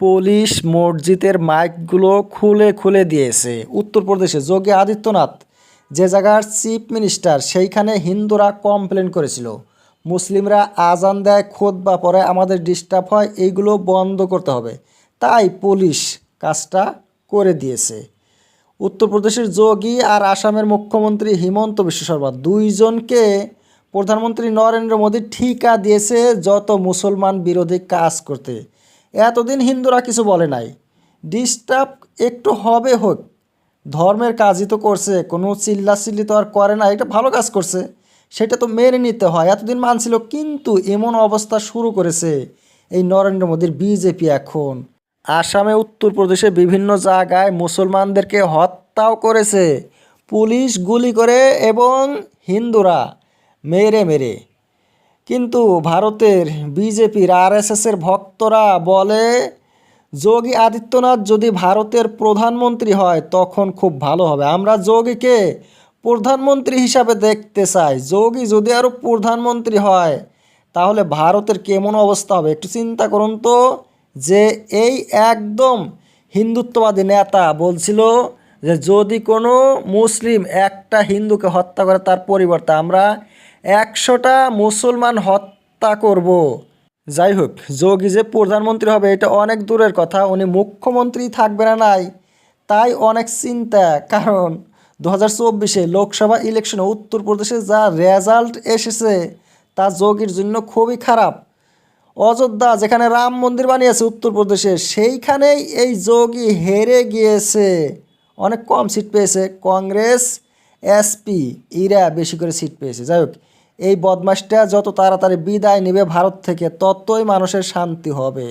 Police মসজিদের মাইকগুলো খুলে খুলে দিয়েছে। উত্তরপ্রদেশে যোগী আদিত্যনাথ, যে জায়গার চিফ মিনিস্টার, সেইখানে হিন্দুরা কমপ্লেন করেছিল। মুসলিমরা আজান দেয় খোদ বা পরে আমাদের ডিস্টার্ব হয়, এইগুলো বন্ধ করতে হবে। তাই পুলিশ কাজটা করে দিয়েছে। উত্তরপ্রদেশের যোগী আর আসামের মুখ্যমন্ত্রী হিমন্ত বিশ্ব শর্মা দুইজনকে প্রধানমন্ত্রী নরেন্দ্র মোদী ঠিকা দিয়েছে, যত মুসলমান বিরোধী কাজ করতে। এতদিন হিন্দুরা কিছু বলে নাই। ডিস্টার্ব একটু হবে হোক। ধর্মের কাজই তো করছে, কোনো চিল্লাচিল্লি তো আর করে না, এটা ভালো কাজ করছে। সেটা তো মেনে নিতে হয়। এতদিন মানছিল, কিন্তু এমন অবস্থা শুরু করেছে এই নরেন্দ্র মোদীর বিজেপি এখন। আসামে, উত্তরপ্রদেশে বিভিন্ন জায়গায় মুসলমানদেরকে হত্যাও করেছে। পুলিশ গুলি করে এবং হিন্দুরা মেরে মেরে। কিন্তু ভারতের বিজেপির আরএসএসের ভক্তরা বলে, যোগী আদিত্যনাথ যদি ভারতের প্রধানমন্ত্রী হয়, তখন খুব ভালো হবে। আমরা যোগীকে প্রধানমন্ত্রী হিসাবে দেখতে চাই। যোগী যদি আরও প্রধানমন্ত্রী হয়, তাহলে ভারতের কেমন অবস্থা হবে? একটু চিন্তা করুন তো, যে এই একদম হিন্দুত্ববাদী নেতা বলছিল যে, যদি কোনো মুসলিম একটা হিন্দুকে হত্যা করে তার পরিবর্তে আমরা একশোটা মুসলমান হত্যা করব। যাই হোক যোগী যে প্রধানমন্ত্রী হবে, এটা অনেক দূরের কথা। উনি মুখ্যমন্ত্রী থাকবে না নাই, তাই অনেক চিন্তা। কারণ দু হাজার চব্বিশে লোকসভা ইলেকশনে উত্তরপ্রদেশে যা রেজাল্ট এসেছে, তা যোগীর জন্য খুবই খারাপ। অযোধ্যা, যেখানে রাম মন্দির বানিয়েছে উত্তরপ্রদেশে, সেইখানেই এই যোগী হেরে গিয়েছে। অনেক কম সিট পেয়েছে। কংগ্রেস এসপি ইরা বেশি করে সিট পেয়েছে। যাই হোক, এই বদমাসটা যত তাড়াতাড়ি বিদায় নেবে ভারত থেকে, ততই মানুষের শান্তি হবে।